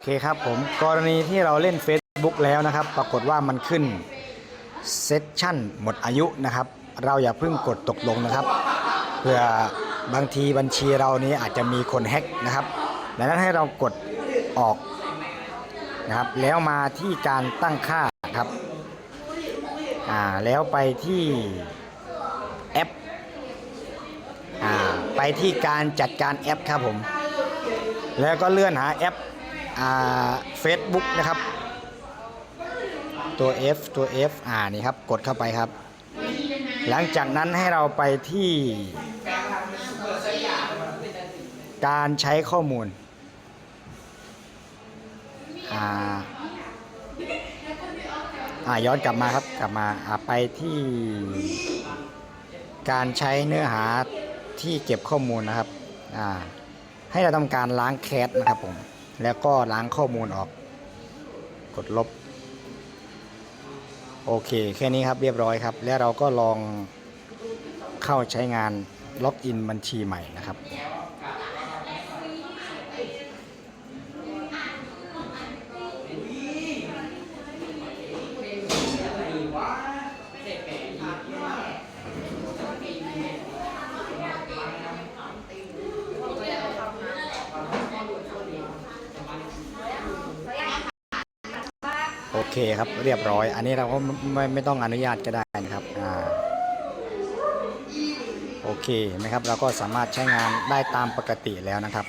โอเคครับผมกรณีที่เราเล่น Facebook แล้วนะครับ ปรากฏว่ามันขึ้นเซสชั่นหมดอายุนะครับ เราอย่าเพิ่งกดตกลงนะครับเพื่อบางทีบัญชีเรานี้อาจจะมีคนแฮ็กนะครับดังนั้นให้เรากดออกนะครับ แล้วมาที่การตั้งค่าครับอ่าแล้วไปที่แอปอ่าไปที่การจัดการแอปครับผม แล้วก็เลื่อนหาแอป เฟซบุ๊กนะครับ ตัว F ตัว F อ่านี่ครับกดเข้าไปครับ หลังจากนั้นให้เราไปที่การใช้ข้อมูลอ่าอ่าย้อนกลับมาครับกลับมาอ่าไปที่ การใช้เนื้อหาที่เก็บข้อมูลนะครับอ่าให้เราทำการล้างแคสนะครับผม แล้วก็ล้างข้อมูลออก กดลบ โอเค แค่นี้ครับเรียบร้อยครับ แล้วเราก็ลองเข้าใช้งานล็อกอินบัญชีใหม่นะครับ โอเคครับเรียบร้อย อันนี้เราก็ไม่ไม่ต้องอนุญาตก็ได้นะครับอ่าโอเคนไหมครับเราก็สามารถใช้งานได้ตามปกติแล้วนะครับ